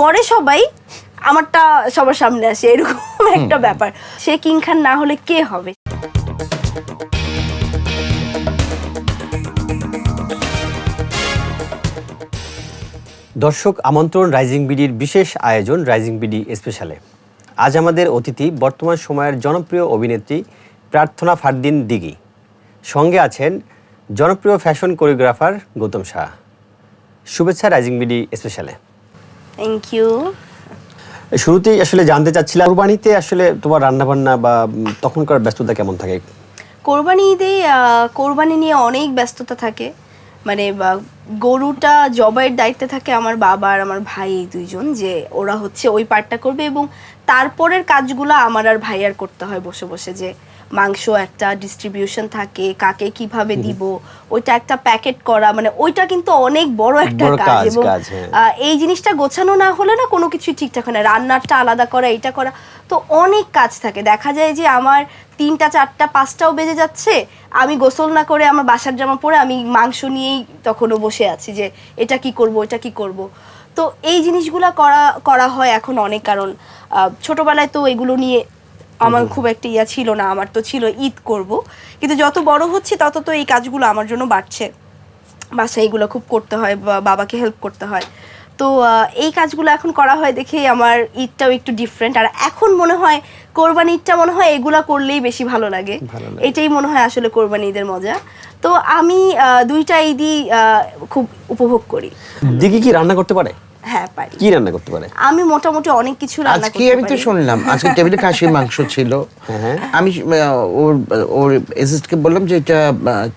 করে সবাই আমারটা সবার সামনে আসে এরকম একটা ব্যাপার। সে কিং খান না হলে কে হবে? দর্শক আমন্ত্রণ রাইজিং বিডির বিশেষ আয়োজন রাইজিং বিডি স্পেশালে। আজ আমাদের অতিথি বর্তমান সময়ের জনপ্রিয় অভিনেত্রী প্রার্থনা ফারদিন দিঘি সঙ্গে আছেন জনপ্রিয় ফ্যাশন কোরিওগ্রাফার গৌতম শাহ শুভেচ্ছা রাইজিং বিডি স্পেশালে। থ্যাংক ইউ শুরুতেই আসলে জানতে চাচ্ছিলাম কোরবানিতে আসলে তোমার রান্নাবান্না বা তখনকার ব্যস্ততা কেমন থাকে? কোরবানি ঈদে কোরবানি নিয়ে অনেক ব্যস্ততা থাকে। মানে গরুটা জবাইয়ের দায়িত্বে থাকে আমার বাবা আর আমার ভাই এই দুইজন যে ওরা হচ্ছে ওই পার্টটা করবে এবং তারপরের কাজগুলো আমার আর ভাই আর করতে হয় বসে বসে যে মাংস একটা ডিস্ট্রিবিউশন থাকে কাকে কীভাবে দিব ওইটা একটা প্যাকেট করা মানে ওইটা কিন্তু অনেক বড় একটা কাজ এবং হ্যাঁ। এই জিনিসটা গোছানো না হলে না কোনো কিছুই ঠিকঠাক হয় না। রান্নারটা আলাদা করা এটা করা তো অনেক কাজ থাকে। দেখা যায় যে আমার তিনটা চারটা পাঁচটাও বেজে যাচ্ছে আমি গোসল না করে আমার বাসার জামা পরে আমি মাংস নিয়েই তখনও বসে আছি যে এটা কি করব এটা কি করব। তো এই জিনিসগুলো করা করা হয় এখন অনেক কারণ। আহ, ছোটবেলায় তো এগুলো নিয়ে আমার খুব একটা ইয়া ছিল না আমার তো ছিল ঈদ করব। কিন্তু যত বড় হচ্ছে তত তো এই কাজগুলো আমার জন্য বাড়ছে। বাসায় এগুলো খুব করতে হয় বা বাবাকে হেল্প করতে হয়। তো এই কাজগুলো এখন করা হয় দেখে আমার ঈদটাও একটু ডিফারেন্ট আর এখন মনে হয় কোরবানি ঈদটা মনে হয় এগুলা করলেই বেশি ভালো লাগে। এটাই মনে হয় আসলে কোরবানি ঈদের মজা। তো আমি দুইটা ঈদই খুব উপভোগ করি। দিঘি কি রান্না করতে পারে? হ্যাঁ পারি। কি রান্না করতে পারে? আমি মোটামুটি অনেক কিছু রান্না আজকে করতে আমি তো শুনলাম আজকে টেবিলে খাসির মাংস ছিল। হ্যাঁ। আমি ওর ওর এসিস্টকে বললাম যে এটা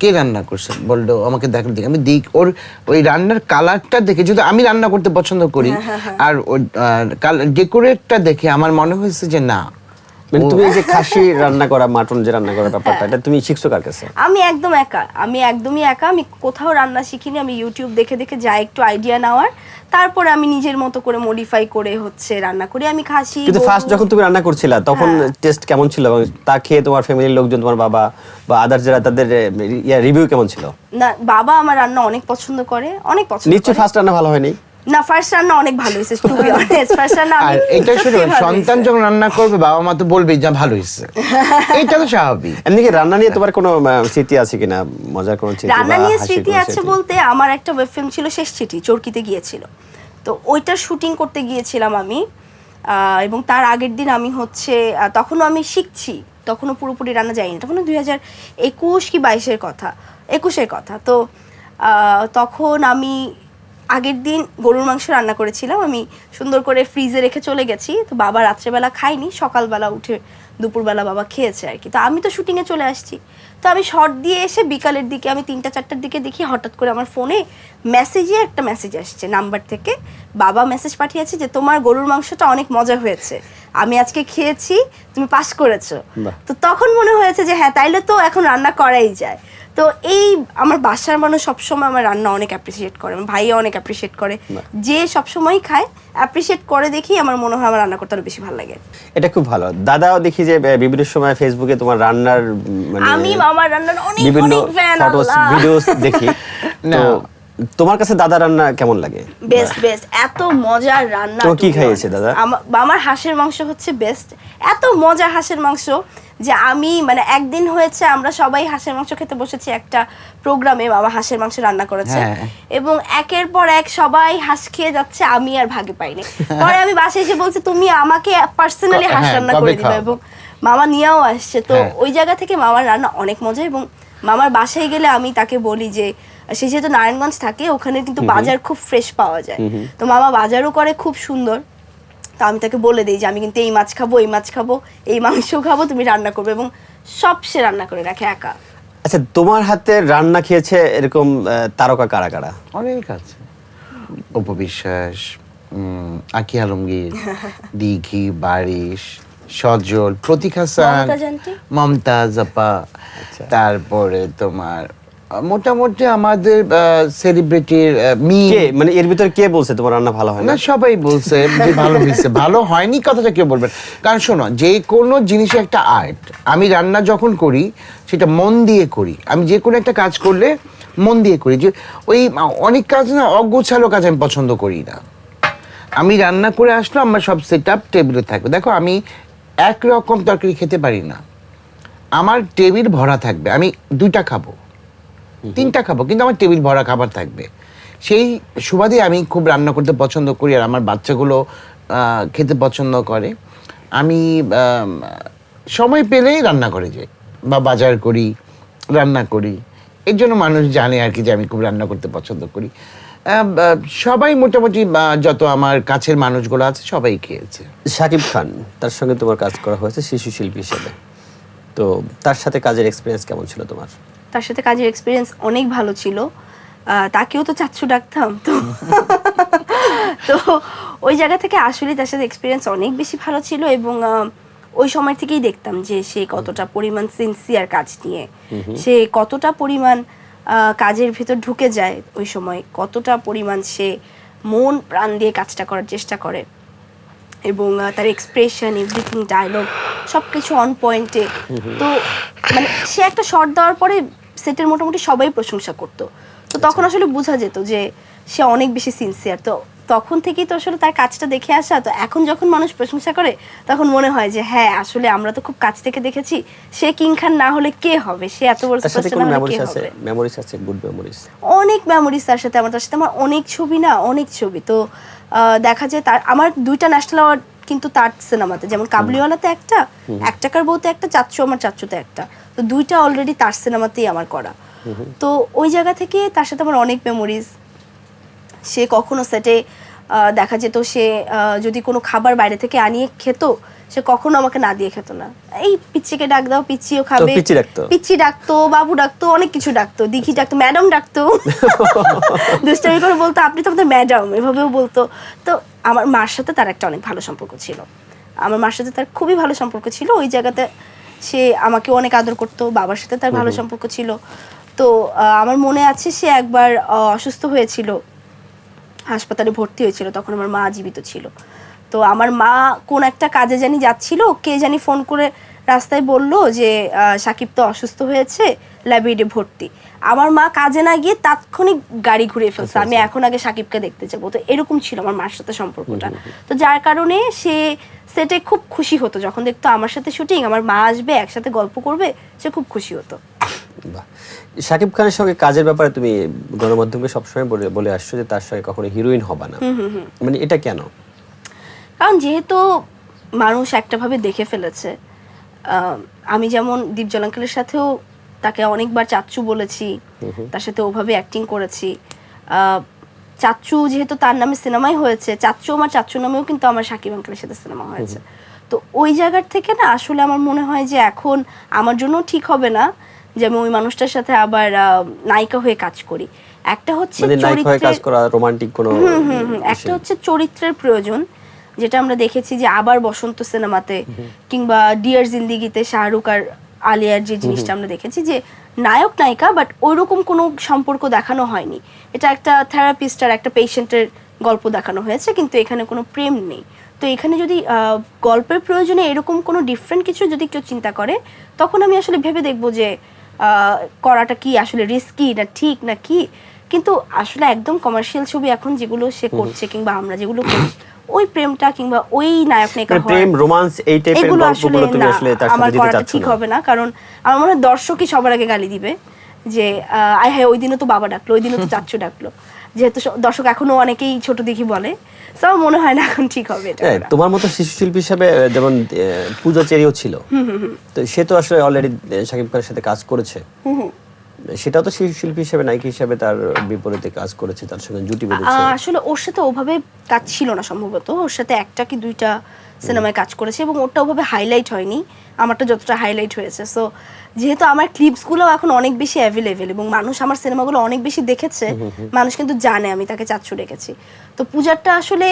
কে রান্না করছে? বলল আমাকে দেখার দিকে আমি দিক ওর ওই রান্নার কালারটা দেখে যদি আমি রান্না করতে পছন্দ করি হ্যাঁ, আর ওই ডেকোরেটটা দেখে আমার মনে হয়েছে যে না মানে তুমি যে খাসি রান্না করা মাটন যে রান্না করা ব্যাপারটা এটা তুমি শিখছো কার কাছে? আমি একদম একা আমি একদমই একা আমি কোথাও রান্না শিখিনি আমি ইউটিউব দেখে দেখে যাই একটু আইডিয়া নেওয়ার তারপরে আমি নিজের মতো করে মডিফাই করে হচ্ছে রান্না করি। আমি খাসি কিন্তু ফার্স্ট যখন তুমি রান্না করছিলা তখন হ্যাঁ। টেস্ট কেমন ছিল? এবং তা খেয়ে তোমার ফ্যামিলির লোকজন তোমার বাবা বা আদার যারা তাদের রিভিউ কেমন ছিল? না বাবা আমার রান্না অনেক পছন্দ করে অনেক পছন্দ নিশ্চয়ই ফার্স্ট রান্না ভালো হয়নি? না ফার্স্ট রান্না অনেক ভালো হয়েছে টু বি অনেস্ট ফার্স্ট রান্না আর আমি এটা শুধু সন্তান যখন রান্না করবে বাবা মা তো বলবেই যা ভালো হয়েছে। এটা তো স্বাভাবিক। এমনি কি রান্না নিয়ে তোমার কোনো স্মৃতি আছে কিনা? মজার কোনো স্মৃতি রান্না নিয়ে স্মৃতি আছে বলতে আমার একটা ওয়েব ফিল্ম ছিল শেষ চিঠি চরকিতে গিয়েছিল। তো ওইটা শুটিং করতে গিয়েছিলাম আমি এবং তার আগের দিন আমি হচ্ছে তখনও আমি শিখছি তখনও পুরোপুরি রান্না যাইনি তখনও দুই হাজার একুশ কি বাইশের কথা একুশের কথা। তো তখন আমি আগের দিন গরুর মাংস রান্না করেছিলাম আমি সুন্দর করে ফ্রিজে রেখে চলে গেছি তো বাবা রাত্রেবেলা খাইনি সকালবেলা উঠে দুপুরবেলা বাবা খেয়েছে আর কি। তো আমি তো শুটিংয়ে চলে আসছি। তো আমি শর্ট দিয়ে এসে বিকালের দিকে আমি তিনটা চারটার দিকে দেখি হঠাৎ করে আমার ফোনে মেসেজে একটা মেসেজ আসছে নাম্বার থেকে। বাবা মেসেজ পাঠিয়েছে যে তোমার গরুর মাংসটা অনেক মজা হয়েছে। আমি আজকে খেয়েছি তুমি পাস করেছ। তো তখন মনে হয়েছে যে হ্যাঁ তাইলে তো এখন রান্না করাই যায়। তো এই আমার বাসার মানুষ সবসময় আমার রান্না অনেক অ্যাপ্রিসিয়েট করে আমার ভাইও অনেক অ্যাপ্রিসিয়েট করে। যে সবসময় খায় অ্যাপ্রিসিয়েট করে দেখি আমার মনে হয় আমার রান্না করতে আরও বেশি ভালো লাগে। এটা খুব ভালো। দাদাও দেখি যে বিভিন্ন সময় ফেসবুকে তোমার রান্নার মানে আমি আমার রান্নার অনেক অনেক ফ্যান ফটোস ভিডিওস দেখি। না। তোমার কাছে দাদা রান্না কেমন লাগে? বেস্ট বেস্ট এত মজার রান্না তোমার কি খাইয়েছে দাদা? আমা- আমার হাঁসের মাংস হচ্ছে বেস্ট এত মজা হাঁসের মাংস যে আমি মানে একদিন হয়েছে আমরা সবাই হাঁসের মাংস খেতে বসেছি একটা প্রোগ্রামে বাবা হাঁসের মাংস রান্না করেছে। হ্যাঁ। এবং একের পর এক সবাই হাঁস খেয়ে যাচ্ছে আমি আর ভাগে পাইনি। পরে আমি বাসায় এসে বলছি তুমি আমাকে পার্সোনালি হাঁস হ্যাঁ, রান্না করে দিবে? এবং মামা নিয়েও আসছে। তো হ্যাঁ। ওই জায়গা থেকে মামার রান্না অনেক মজা এবং মামার বাসায় গেলে আমি তাকে বলি যে সে যেহেতু নারায়ণগঞ্জ থাকে ওখানে কিন্তু বাজার খুব ফ্রেশ পাওয়া যায়। তো মামা বাজারও করে খুব সুন্দর। তো আমি তাকে বলে দিই যে আমি কিন্তু এই মাছ খাব এই মাছ খাব এই মাংস খাব তুমি রান্না করবে। এবং সব সে রান্না করে রাখে একা। আচ্ছা তোমার হাতে রান্না খেয়েছে এরকম আহ, তারকা কারা কারা? অনেক আছে। উপবিশ্বাস উম, আকি আলমগীর দিঘি বারিশ সজল প্রতীক হাসান মমতাজ আন্টি? মমতাজ আপা তারপরে তোমার মোটামুটি আমাদের সেলিব্রিটির মি কে? মানে এর ভিতরে কে বলছে তোমার রান্না ভালো হয় না? না সবাই বলছে। যে ভালো হয়েছে। ভালো হয়নি কথাটা কেউ বলবেন কারণ শোনো যে কোনো জিনিসে একটা আর্ট আমি রান্না যখন করি সেটা মন দিয়ে করি। আমি যে কোনো একটা কাজ করলে মন দিয়ে করি। যে ওই অনেক কাজ না অগোছালো কাজ আমি পছন্দ করি না। আমি রান্না করে আসলো আমার সব সেট আপ টেবিলে থাকবে। দেখো আমি একরকম তরকারি খেতে পারি না। আমার টেবিল ভরা থাকবে। আমি দুইটা খাব। তিনটা খাব কিন্তু আমার টেবিল ভরা খাবার থাকবে। সেই সুবাদে আমি খুব রান্না করতে পছন্দ করি আর আমার বাচ্চাগুলো খেতে পছন্দ করে। আমি সময় পেলেই রান্না করে যাই বা বাজার করি রান্না করি। এর জন্য মানুষ জানে আর কি যে আমি খুব রান্না করতে পছন্দ করি। সবাই মোটামুটি যত আমার কাছের মানুষগুলো আছে সবাই খেয়েছে। শাকিব খান তার সঙ্গে তোমার কাজ করা হয়েছে শিশু শিল্পী হিসেবে। তো তার সাথে কাজের এক্সপিরিয়েন্স কেমন ছিল তোমার? তার সাথে কাজের এক্সপিরিয়েন্স অনেক ভালো ছিল। তাকেও তো চাচ্ছু ডাকতাম তো তো ওই জায়গা থেকে আসলে তার সাথে এক্সপিরিয়েন্স অনেক বেশি ভালো ছিল এবং ওই সময় থেকেই দেখতাম যে সে কতটা পরিমাণ সিনসিয়ার কাজ নিয়ে। সে কতটা পরিমাণ কাজের ভেতর ঢুকে যায় ওই সময় কতটা পরিমাণ সে মন প্রাণ দিয়ে কাজটা করার চেষ্টা করে। এবং তার এক্সপ্রেশন এভরিথিং ডায়লগ সব কিছু অন পয়েন্টে তো মানে সে একটা শর্ট দেওয়ার পরে সেটের মোটামুটি সবাই প্রশংসা করতো। তো তখন আসলে বোঝা যেত যে সে অনেক বেশি সিনসিয়ার তো তখন থেকেই তো আসলে তার কাজটা দেখে আসা। তো এখন যখন মানুষ প্রশংসা করে তখন মনে হয় যে হ্যাঁ আসলে আমরা তো খুব কাছ থেকে দেখেছি। সে কিং খান না হলে কে হবে? সে এত বড় কোনো না হলে কে হবে? মেমোরিজ আছে? গুড মেমোরিজ অনেক মেমোরিজ তার সাথে। আমার তার সাথে আমার অনেক ছবি না অনেক ছবি। তো আহ, দেখা যায় তার আমার দুইটা ন্যাশনাল অ্যাওয়ার্ড কিন্তু তার সিনেমাতে যেমন কাবলিওয়ালাতে একটা এক টাকার বউতে একটা চাচ্ছু আমার চাচ্ছুতে একটা। তো দুইটা অলরেডি তার সিনেমাতেই আমার করা। তো ওই জায়গা থেকে তার সাথে আমার অনেক মেমোরিজ সে কখনো সেটে দেখা যেত সে আহ, যদি কোনো খাবার বাইরে থেকে আনিয়ে খেত সে কখনো আমাকে না দিয়ে খেত না। এই পিচ্চিকে ডাক দাও পিচ্চিও খাবে। পিচ্চি ডাকতো? পিচ্চি ডাকতো বাবু ডাকতো অনেক কিছু ডাকতো দিঘি ডাকতো ম্যাডাম ডাকতো। দুষ্টামি করে বলতো আপনি তো আমাদের ম্যাডাম এভাবেও বলতো। তো আমার মার সাথে তার একটা অনেক ভালো সম্পর্ক ছিল। আমার মার সাথে তার খুবই ভালো সম্পর্ক ছিল। ওই জায়গাতে সে আমাকে অনেক আদর করতো বাবার সাথে তার ভালো সম্পর্ক ছিল। তো আমার মনে আছে সে একবার অসুস্থ হয়েছিল। হাসপাতালে ভর্তি হয়েছিল তখন আমার মা জীবিত ছিল। তো আমার মা কোন একটা কাজে জানি যাচ্ছিল কে জানি ফোন করে রাস্তায় বলল যে সাকিব তো অসুস্থ হয়েছে ল্যাবেডে ভর্তি। আমার মা কাজে না গিয়ে তাৎক্ষণিক গাড়ি ঘুরিয়ে ফেলছে। আমি এখন আগে সাকিবকে দেখতে যাব। তো এরকম ছিল আমার মার সাথে সম্পর্কটা। তো যার কারণে সে সেটে খুব খুশি হতো। যখন দেখতো আমার সাথে শুটিং আমার মা আসবে একসাথে গল্প করবে সে খুব খুশি হতো। শাকিব খানের সঙ্গে কাজের ব্যাপারে তুমি গণমাধ্যমে সবসময় বলে বলে আসছো যে তার সঙ্গে কখনো হিরোইন হবা না। মানে এটা কেন? কারণ যেহেতু মানুষ একটাভাবে দেখে ফেলেছে আমি যেমন দীপ জলাঙ্কালের সাথেও তাকে অনেকবার চাচ্চু বলেছি তার সাথে ওভাবে অ্যাক্টিং করেছি। চাচ্চু যেহেতু তার নামে সিনেমাই হয়েছে চাচ্চু আমার চাচ্চু নামেও কিন্তু আমার সাকিব আঙ্কেলের সাথে সিনেমা হয়েছে। তো ওই জায়গার থেকে না আসলে আমার মনে হয় যে এখন আমার জন্য ঠিক হবে না যে আমি ওই মানুষটার সাথে আবার নায়িকা হয়ে কাজ করি। একটা হচ্ছে মানে হয়ে কাজ চরিত্রের করা রোমান্টিক কোনো হুম, হুম। একটা হচ্ছে চরিত্রের প্রয়োজন। যেটা আমরা দেখেছি যে আবার বসন্ত সিনেমাতে কিংবা ডিয়ার জিন্দিগিতে শাহরুখ আর আলিয়ার যে জিনিসটা আমরা দেখেছি যে নায়ক নায়িকা বাট ওইরকম কোনো সম্পর্ক দেখানো হয়নি। এটা একটা থেরাপিস্ট আর একটা পেশেন্টের গল্প দেখানো হয়েছে কিন্তু এখানে কোনো প্রেম নেই। তো এখানে যদি আহ, গল্পের প্রয়োজনে এরকম কোনো ডিফারেন্ট কিছু যদি কেউ চিন্তা করে তখন আমি আসলে ভেবে দেখব যে করাটা কি? আসলে রিস্কি না ঠিক না কি? কিন্তু আসলে একদম কমার্শিয়াল ছবি এখন যেগুলো সে করছে কিংবা আমরা যেগুলো ওই প্রেমটা কিংবা ওই নায়ক নায়িকা মানে প্রেম রোমান্স এই টাইপের গল্পগুলো তুমি আসলে তার আমার সাথে করাটা চাচ্ছ ঠিক হবে না কারণ আমার মনে হয় দর্শকই সবার আগে গালি দিবে যে আয় হ্যাঁ ওই দিনও তো বাবা ডাকলো ওই দিনও তো চাচ্চু ডাকলো। যেহেতু দর্শক এখনও অনেকেই ছোট দেখি বলে তো মনে হয় না এখন ঠিক হবে এটা তোমার মতো শিশু শিল্পী হিসাবে যেমন পূজা চেরিও ছিল। তো সে তো আসলে অলরেডি শাকিব খানের সাথে কাজ করেছে। সেটাও তো শিশু শিল্পী হিসেবে নায়িকা হিসাবে তার বিপরীতে কাজ করেছে তার সঙ্গে জুটি বেঁধেছে। আসলে ওর সাথে ওভাবে কাজ ছিল না সম্ভবত। ওর সাথে একটা কি দুইটা সিনেমায় কাজ করেছে এবং ওটা ওভাবে হাইলাইট হয়নি। আমারটা যতটা হাইলাইট হয়েছে। সো যেহেতু আমার ক্লিপসগুলো এখন অনেক বেশি অ্যাভেলেবেল এবং মানুষ আমার সিনেমাগুলো অনেক বেশি দেখেছে মানুষ কিন্তু জানে আমি তাকে চাচ্ছু রেখেছি তো পূজারটা আসলে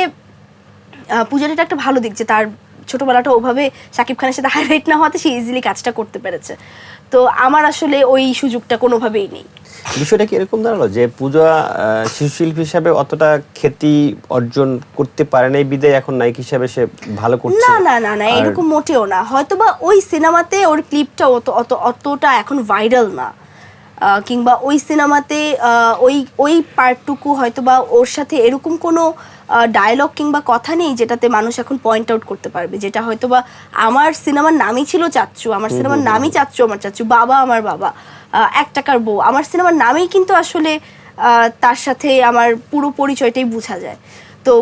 পূজার এটা একটা ভালো দিক যে তার ছোটবেলাটা ওভাবে শাকিব খানের সাথে হাইলাইট না হওয়াতে সে ইজিলি কাজটা করতে পেরেছে। তো আমার আসলে ওই সুযোগটা কোনোভাবেই নেই। বিষয়টা কি এরকম দাঁড়াল যে পূজা আহ, শিশু শিল্পী হিসাবে অতটা খ্যাতি অর্জন করতে পারে নাই বিদায় এখন নায়ক হিসাবে সে ভালো করছে? না না না না এরকম মোটেও না। হয়তোবা ওই সিনেমাতে ওর ক্লিপটা অত অত অতটা এখন ভাইরাল না। কিংবা ওই সিনেমাতে ওই ওই পার্টটুকু হয়তোবা ওর সাথে এরকম কোনো ডায়লগ কিংবা কথা নেই যেটাতে মানুষ এখন পয়েন্ট আউট করতে পারবে। যেটা হয়তো বা আমার সিনেমার নামই ছিল চাচ্চু আমার সিনেমার নামই চাচ্চু আমার চাচ্চু বাবা আমার বাবা আহ, এক টাকার বউ। আমার সিনেমার নামেই কিন্তু আসলে আহ, তার সাথে আমার পুরো পরিচয়টাই বোঝা যায়। তো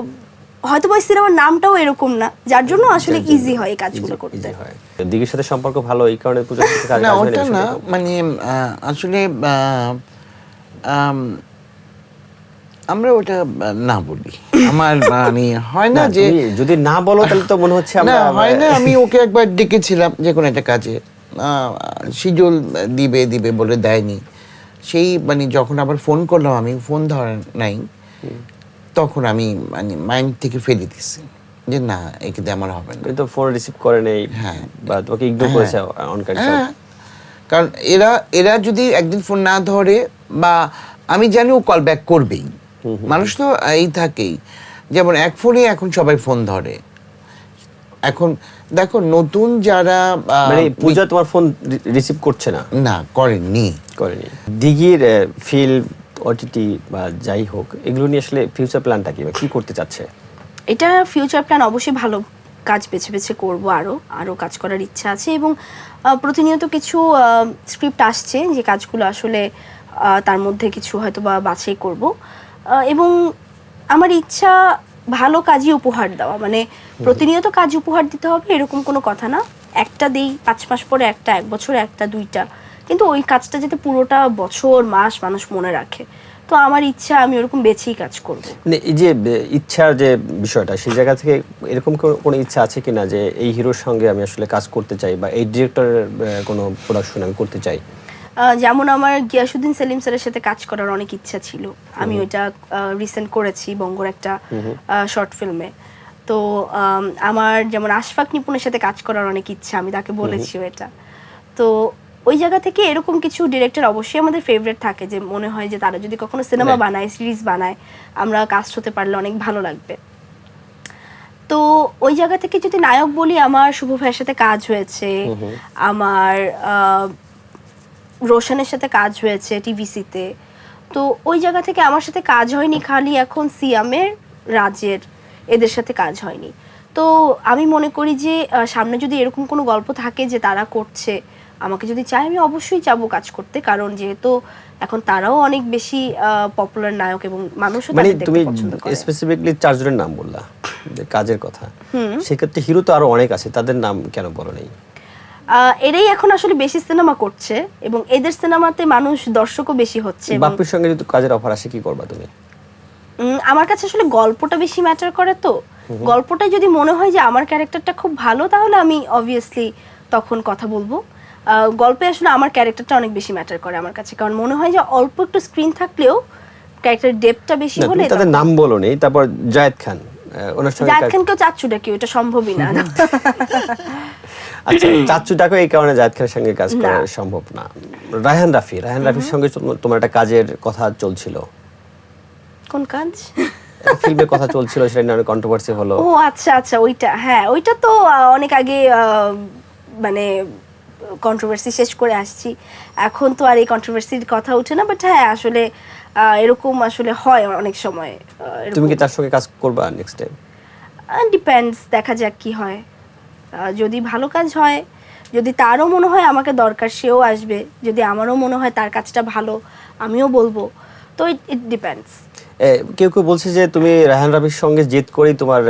হয়তো বা ওই সিনেমার নামটাও এরকম না যার জন্য আসলে ইজি হয় এই কাজগুলো করতে। হয়। দিঘির সাথে সম্পর্ক ভালো এই কারণে পুজোর না ওটা না মানে আহ, আসলে আমরা ওটা না বলি। আমার মানে হয় না যে যদি না বলো তাহলে তো মনে হচ্ছে না আমরা হয় না আমি ওকে একবার ডেকেছিলাম যে কোনো একটা কাজে। শিডিউল দিবে দিবে বলে দেয়নি। সেই মানে যখন আবার ফোন করলাম আমি ফোন ধরে নাই। তখন আমি মানে মাইন্ড থেকে ফেলে দিছি। যে না একে দিয়ে আমার হবে না। তো ফোন রিসিভ করে নেই হ্যাঁ। বা তোমাকে ইগনোর হ্যাঁ। করেছে অন হ্যাঁ। কারণ এরা এরা যদি একদিন ফোন না ধরে বা আমি জানি ও কল ব্যাক করবেই। মানুষ তো এই থাকেই। যেমন এক ফোনে এখন সবাই ফোন ধরে। এখন দেখো নতুন যারা মানে পূজা তোমার ফোন রিসিভ করছে না? না করেননি করেনি। দিঘির ফিল ওটিটি বা যাই হোক এগুলো নিয়ে আসলে ফিউচার প্ল্যানটা কি? বা কি করতে চাচ্ছে? এটা ফিউচার প্ল্যান অবশ্যই ভালো কাজ বেছে বেছে করব আরও আরও কাজ করার ইচ্ছা আছে এবং প্রতিনিয়ত কিছু স্ক্রিপ্ট আসছে যে কাজগুলো আসলে আহ, তার মধ্যে কিছু হয়তো বা বাছাই করব। এবং আমার ইচ্ছা ভালো কাজই উপহার দেওয়া। মানে প্রতিনিয়ত কাজ উপহার দিতে হবে এরকম কোনো কথা না। একটা দেই পাঁচ মাস পরে একটা এক বছরে একটা দুইটা। কিন্তু ওই কাজটা যাতে পুরোটা বছর মাস মানুষ মনে রাখে। তো আমার ইচ্ছা আমি ওরকম বেছেই কাজ করব। মানে এই যে ইচ্ছার যে বিষয়টা সেই জায়গা থেকে এরকম কোনো- ইচ্ছা আছে কিনা যে এই হিরোর সঙ্গে আমি আসলে কাজ করতে চাই বা এই ডিরেক্টরের কোনো প্রোডাকশন আমি করতে চাই? যেমন আমার গিয়াসুদ্দিন সেলিম স্যারের সাথে কাজ করার অনেক ইচ্ছা ছিল। আমি ওইটা রিসেন্ট করেছি বঙ্গর একটা শর্ট ফিল্মে তো আমার যেমন আশফাক নিপুণের সাথে কাজ করার অনেক ইচ্ছা আমি তাকে বলেছি এটা। তো ওই জায়গা থেকে এরকম কিছু ডিরেক্টর অবশ্যই আমাদের ফেভারিট থাকে যে মনে হয় যে তারা যদি কখনো সিনেমা বানায় সিরিজ বানায় আমরা কাস্ট হতে পারলে অনেক ভালো লাগবে। তো ওই জায়গা থেকে যদি নায়ক বলি আমার শুভ ভাইয়ের সাথে কাজ হয়েছে। আমার রোশনের সাথে কাজ হয়েছে টিভিসিতে। তো ওই জায়গা থেকে আমার সাথে কাজ হয়নি খালি এখন সিয়ামের রাজের এদের সাথে কাজ হয়নি। তো আমি মনে করি যে সামনে যদি এরকম কোনো গল্প থাকে যে তারা করছে আমাকে যদি চায় আমি অবশ্যই যাব কাজ করতে কারণ যেহেতু এখন তারাও অনেক বেশি পপুলার নায়ক এবং মানুষও মানে তুমি স্পেসিফিকলি চারজনের নাম বললা কাজের কথা। সেক্ষেত্রে হিরো তো আরও অনেক আছে তাদের নাম কেন বলো নেই? এরাই এখন আসলে বেশি সিনেমা করছে এবং এদের সিনেমাতে মানুষ দর্শকও বেশি হচ্ছে বাপ্পির সঙ্গে যদি কাজের অফার আসে কি করবা তুমি? আমার কাছে আসলে গল্পটা বেশি ম্যাটার করে তো। গল্পটা যদি মনে হয় যে আমার ক্যারেক্টারটা খুব ভালো তাহলে আমি অবভিয়াসলি তখন কথা বলব। গল্পে আসলে আমার ক্যারেক্টারটা অনেক বেশি ম্যাটার করে আমার কাছে। কারণ মনে হয় যে অল্প একটু স্ক্রিন থাকলেও ক্যারেক্টার ডেপটা বেশি হলে তাদের নাম বলো নেই তারপর জায়েদ খান ওনার সঙ্গে জায়দ খানকেও চাচ্ছু ডাকি ওটা সম্ভবই না। আচ্ছা চাচ্চুটাকে এই কারণে জায়েদ খানের সঙ্গে কাজ করা সম্ভব না। রায়হান রাফি রায়হান রাফির সঙ্গে তোমার একটা কাজের কথা চলছিল। কোন কাজ? ফিল্মের কথা চলছিল সেটা নিয়ে অনেক কন্ট্রোভার্সি হলো। ও আচ্ছা আচ্ছা ওইটা হ্যাঁ ওইটা তো অনেক আগে মানে কন্ট্রোভার্সি শেষ করে আসছি। এখন তো আর এই কন্ট্রোভার্সির কথা ওঠে না বাট হ্যাঁ আসলে এরকম আসলে হয় অনেক সময় তুমি কি তার সঙ্গে কাজ করবা নেক্সট টাইম ডিপেন্ডস দেখা যাক কি হয়। যদি ভালো কাজ হয়, যদি তারও মনে হয় আমাকে দরকার, সেও আসবে। যদি আমারও মনে হয় তার কাজটা ভালো, আমিও বলব। তো ইট ইট ডিপেন্ডস কেউ কেউ বলছে যে তুমি রায়হান রাফির সঙ্গে জেদ করেই তোমার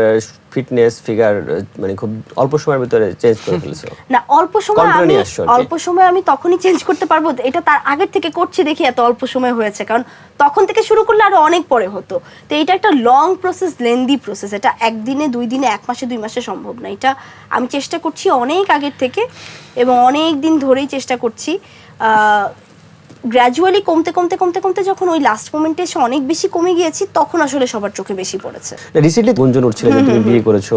ফিটনেস ফিগার মানে খুব অল্প সময়ের ভিতরে চেঞ্জ করে ফেলেছো। না অল্প সময় আমি। অল্প সময় আমি তখনই চেঞ্জ করতে পারব এটা তার আগের থেকে করছি দেখি এত অল্প সময় হয়েছে কারণ তখন থেকে শুরু করলে আরও অনেক পরে হতো। তো এটা একটা লং প্রসেস লেন্দি প্রসেস এটা একদিনে দুই দিনে এক মাসে দুই মাসে সম্ভব না। এটা আমি চেষ্টা করছি অনেক আগের থেকে এবং অনেক দিন ধরেই চেষ্টা করছি গ্র্যাজুয়ালি কমতে কমতে কমতে কমতে যখন ওই লাস্ট মোমেন্টে এসে অনেক বেশি কমে গিয়েছি তখন আসলে সবার চোখে বেশি পড়েছে। রিসেন্টলি গুঞ্জন উঠছিল যে তুমি বিয়ে করেছ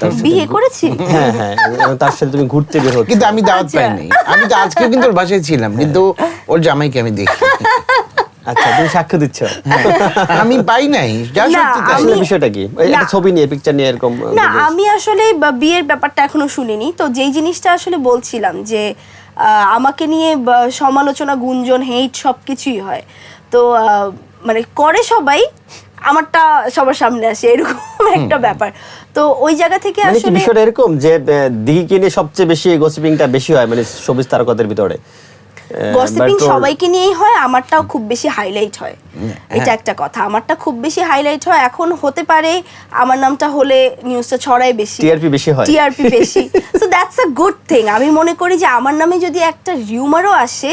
তার সাথে বিয়ে করেছি? হ্যাঁ হ্যাঁ তার সাথে তুমি ঘুরতে বের হচ্ছ। কিন্তু আমি দাওয়াত আচ্ছা। পাইনি। আমি তো আজকে কিন্তু ওর বাসায় ছিলাম কিন্তু ওর জামাইকে আমি দেখি আচ্ছা তুমি সাক্ষ্য দিচ্ছ? আমি পাই নাই। যা সত্যি আসলে বিষয়টা কি? একটা ছবি নিয়ে পিকচার নিয়ে এরকম না আমি আসলে বা- বিয়ের ব্যাপারটা এখনও শুনিনি। তো যেই জিনিসটা আসলে বলছিলাম যে আমাকে নিয়ে সমালোচনা গুঞ্জন হেইট সব কিছুই হয়। তো আহ, মানে করে সবাই আমারটা সবার সামনে আসে এরকম একটা ব্যাপার। তো ওই জায়গা থেকে মানে আসলে বিষয়টা এরকম যে দিঘি কিনে নিয়ে সবচেয়ে বেশি গসিপিংটা বেশি হয় মানে সবিজ তারকাদের ভিতরে? গসিপিং সবাইকে নিয়েই হয় আমারটাও খুব বেশি হাইলাইট হয়। এটা একটা কথা। আমারটা খুব বেশি হাইলাইট হয়। এখন হতে পারে আমার নামটা হলে নিউজটা ছড়ায় বেশি। টিআরপি বেশি হয়। টিআরপি বেশি। So that's a good thing আমি মনে করি যে আমার নামে যদি একটা রিউমারও আসে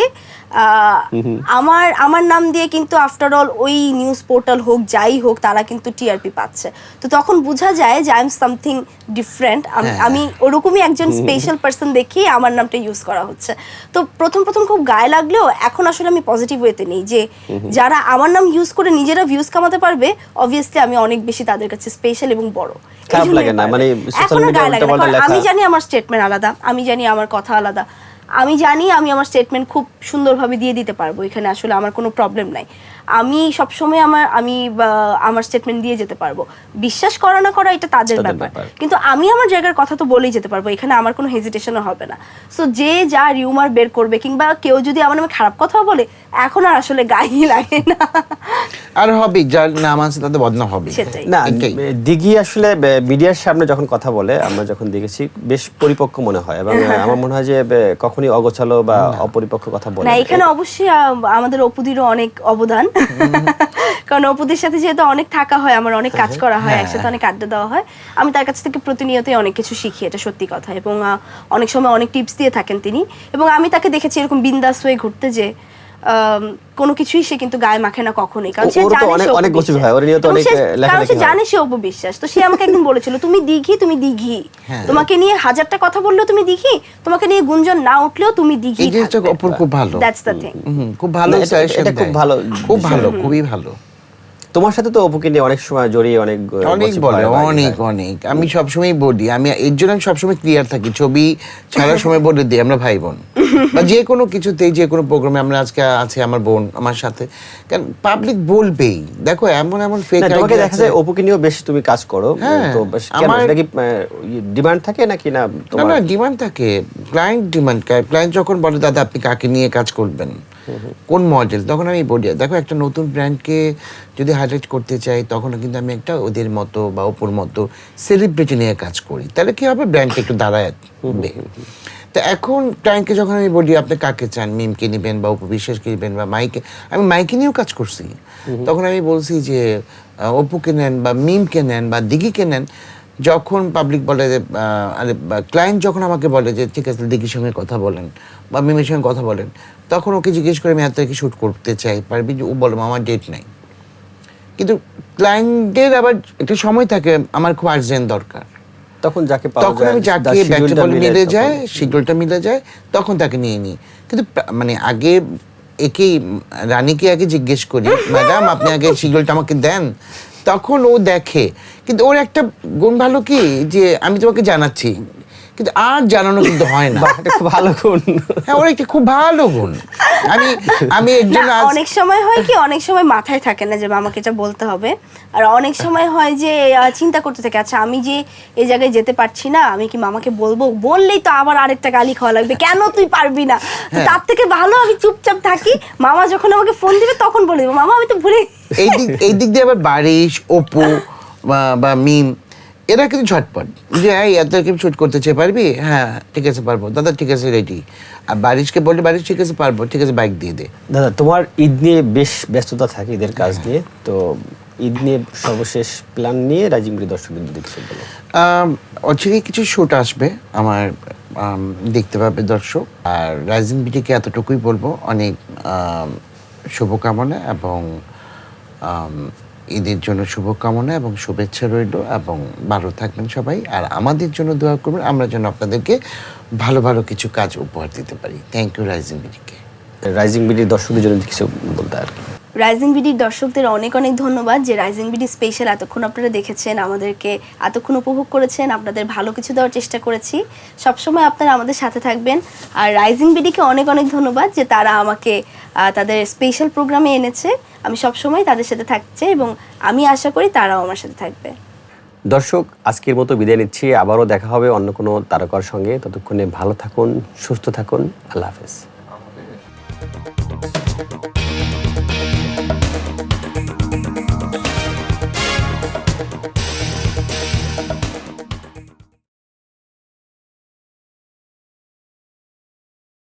আমার আমার নাম দিয়ে কিন্তু আফটার অল ওই নিউজ পোর্টাল হোক যাই হোক তারা কিন্তু টিআরপি পাচ্ছে। তো তখন বোঝা যায় যে আই এম সামথিং ডিফারেন্ট আমি ওরকমই একজন স্পেশাল পার্সন দেখি আমার নামটা ইউজ করা হচ্ছে। তো প্রথম প্রথম খুব গায়ে লাগলেও এখন আসলে আমি পজিটিভ ওয়েতে নেই যে যারা আমার নাম ইউজ করে নিজেরা ভিউজ কামাতে পারবে অবভিয়াসলি আমি অনেক বেশি তাদের কাছে স্পেশাল এবং বড়। খারাপ লাগে না? মানে social এখন গায়ে লাগে না, আমি জানি আমার স্টেটমেন্ট আলাদা আমি জানি আমার কথা আলাদা। আমি জানি আমি আমার স্টেটমেন্ট খুব সুন্দরভাবে দিয়ে দিতে পারব, এখানে আসলে আমার কোনো প্রবলেম নাই। আমি সবসময় আমার আমি আমার স্টেটমেন্ট দিয়ে যেতে পারব। বিশ্বাস করা না করা এটা তাদের ব্যাপার। কিন্তু আমি আমার জায়গার কথা তো বলেই যেতে পারব এখানে আমার কোনো হেজিটেশনও হবে না। সো যে যা রিউমার বের করবে কিংবা কেউ যদি আমার নামে খারাপ কথাও বলে এখন আর আসলে গায়ে লাগে না। আর হবে যার নাম আছে তাদের বদনাম হবে সেটাই। না। দিঘি আসলে মিডিয়ার সামনে যখন কথা বলে আমরা যখন দেখেছি বেশ পরিপক্ক মনে হয়। এবং আহ, আমার মনে হয় যে কখনই অগোছালো বা অপরিপক্ক কথা বলে না। এখানে অবশ্যই আমাদের অপুদিরও অনেক অবদান। কারণ অপুদের সাথে যেহেতু অনেক থাকা হয় আমার অনেক কাজ করা হয় হ্যাঁ। একসাথে অনেক আড্ডা দেওয়া হয় আমি তার কাছ থেকে প্রতিনিয়তই অনেক কিছু শিখি এটা সত্যি কথা এবং অনেক সময় অনেক টিপস দিয়ে থাকেন তিনি এবং আমি তাকে দেখেছি এরকম বিন্দাস হয়ে ঘুরতে যে কোনো কিছুই সে কিন্তু গায়ে মাখে না কখনোই। কারণ সে জানে অনেক- সে অনেক অপবিশ্বাস। হয়, ওর নিয়ে তো অনেক, সে- কারণ সে জানে সে অপবিশ্বাস। তো সে আমাকে একদিন বলেছিল তুমি দিঘি তুমি দিঘি। হ্যাঁ। তোমাকে নিয়ে হাজারটা কথা বললেও তুমি দিঘি তোমাকে নিয়ে গুঞ্জন না উঠলেও তুমি দিঘি এই জিনিসটা অপর খুব ভালো। দ্যাটস দ্য থিং খুব ভালো এটা- খুব ভালো খুব ভালো খুবই ভালো। তোমার সাথে তো অপুকে নিয়ে অনেক সময় জড়িয়ে অনেক অনেক বলে অনেক অনেক। আমি সবসময় বলি আমি এর জন্য আমি সবসময় ক্লিয়ার থাকি ছবি ছাড়ার সময় বলে দিই আমরা ভাই বোন বা যে কোনো কিছুতেই যে কোনো প্রোগ্রামে আমরা আজকে আছে আমার বোন আমার সাথে। কারণ পাবলিক বলবেই। দেখো এমন এমন ফেক তোমাকে দেখা যায় অপুকে নিয়েও বেশ তুমি কাজ করো। হ্যাঁ, তো আমার- সেটা কি ডিমান্ড থাকে নাকি না না ডিমান্ড থাকে। ক্লায়েন্ট ডিমান্ড ক্লায়েন্ট যখন বলে দাদা আপনি কাকে নিয়ে কাজ করবেন? কোন মডেল? তখন আমি বলি দেখো একটা নতুন ব্র্যান্ডকে যদি হাইলাইট করতে চাই তখন কিন্তু আমি একটা ওদের মতো বা ওপর মতো সেলিব্রিটি নিয়ে কাজ করি। তাহলে কি হবে? ব্র্যান্ডটা একটু দাঁড়ায়। তো এখন ক্লায়েন্টকে যখন আমি বলি আপনি কাকে চান? মিমকে নেবেন বা উপবিশ্বাসকে নেবেন বা মাইকে? আমি মাইকে নিয়েও কাজ করছি। তখন আমি বলছি যে অপুকে নেন বা মিমকে নেন বা দিঘিকে নেন যখন পাবলিক বলে যে আরে ক্লায়েন্ট যখন আমাকে বলে যে ঠিক আছে দিঘির সঙ্গে কথা বলেন বা মিমের সঙ্গে কথা বলেন। তখন ওকে জিজ্ঞেস করে আমি এত কি শ্যুট করতে চাই? পারবি? ও বলো আমার ডেট নাই। কিন্তু ক্লায়েন্টের আবার একটা সময় থাকে আমার খুব আর্জেন্ট দরকার। তখন যাকে তখন আমি যাকে schedule ব্যাটে টা বলে মিলে মিলে যায় শিডিউলটা মিলে যায় তখন তাকে নিয়ে নিই। কিন্তু মানে আগে একেই রানীকে আগে জিজ্ঞেস করি ম্যাডাম আপনি আগে শিডিউলটা আমাকে দেন। তখন ও দেখে। কিন্তু ওর একটা গুণ ভালো কি যে আমি তোমাকে জানাচ্ছি। কিন্তু আর জানানো কিন্তু হয় না। খুব ভালো গুণ। হ্যাঁ ওর একটা খুব ভালো গুণ? আমি আমি এর না জন্য আজ- অনেক সময় হয় কি অনেক সময় মাথায় থাকে না যে আমাকে এটা বলতে হবে। আর অনেক সময় হয় যে চিন্তা করতে থাকে আচ্ছা আমি যে এই জায়গায় যেতে পারছি না আমি কি মামাকে বলব? বললেই তো আবার আরেকটা গালি খাওয়া লাগবে। কেন তুই পারবি না? হ্যাঁ। তার থেকে ভালো আমি চুপচাপ থাকি। মামা যখন আমাকে ফোন দিবে তখন বলে দেবো। মামা আমি তো ভুলে এই দিক এই দিক দিয়ে আবার বারিশ অপু বা- বা মিম এরা কিন্তু ঝটপট। যে এই এত কি শুট করতে চেয়ে পারবি? হ্যাঁ ঠিক আছে পারব। দাদা ঠিক আছে রেডি আর বারিশকে বললে বারিশ ঠিক আছে পারব। ঠিক আছে বাইক দিয়ে দে। দাদা তোমার ঈদ নিয়ে বেশ ব্যস্ততা থাকে ঈদের কাজ নিয়ে। তো ঈদ নিয়ে সর্বশেষ প্ল্যান নিয়ে রাজিম দর্শকদের বলো। অচিরেই কিছু শুট আসবে আমার দেখতে পাবে দর্শক। আর রাইজিং বিটিকে এতটুকুই বলব অনেক শুভকামনা এবং ঈদের জন্য শুভকামনা এবং শুভেচ্ছা রইল এবং ভালো থাকবেন সবাই। আর আমাদের জন্য দোয়া করবেন, আমরা যেন আপনাদেরকে ভালো ভালো কিছু কাজ উপহার দিতে পারি। থ্যাংক ইউ রাইজিং বিডিকে রাইজিং বিডির দর্শকদের জন্য কিছু বলতে আর কি। রাইজিং বিডির দর্শকদের অনেক অনেক ধন্যবাদ যে রাইজিং বিডি স্পেশাল এতক্ষণ আপনারা দেখেছেন, আমাদেরকে এতক্ষণ উপভোগ করেছেন, আপনাদের ভালো কিছু দেওয়ার চেষ্টা করেছি। সবসময় আপনারা আমাদের সাথে থাকবেন আর রাইজিং বিডিকে অনেক অনেক ধন্যবাদ যে তারা আমাকে তাদের স্পেশাল প্রোগ্রামে এনেছে। আমি সবসময় তাদের সাথে থাকছে এবং আমি আশা করি তারাও আমার সাথে থাকবে। দর্শক, আজকের মতো বিদায় নিচ্ছি। আবারও দেখা হবে অন্য কোনো তারকার সঙ্গে। ততক্ষণে ভালো থাকুন, সুস্থ থাকুন। আল্লাহ হাফেজ।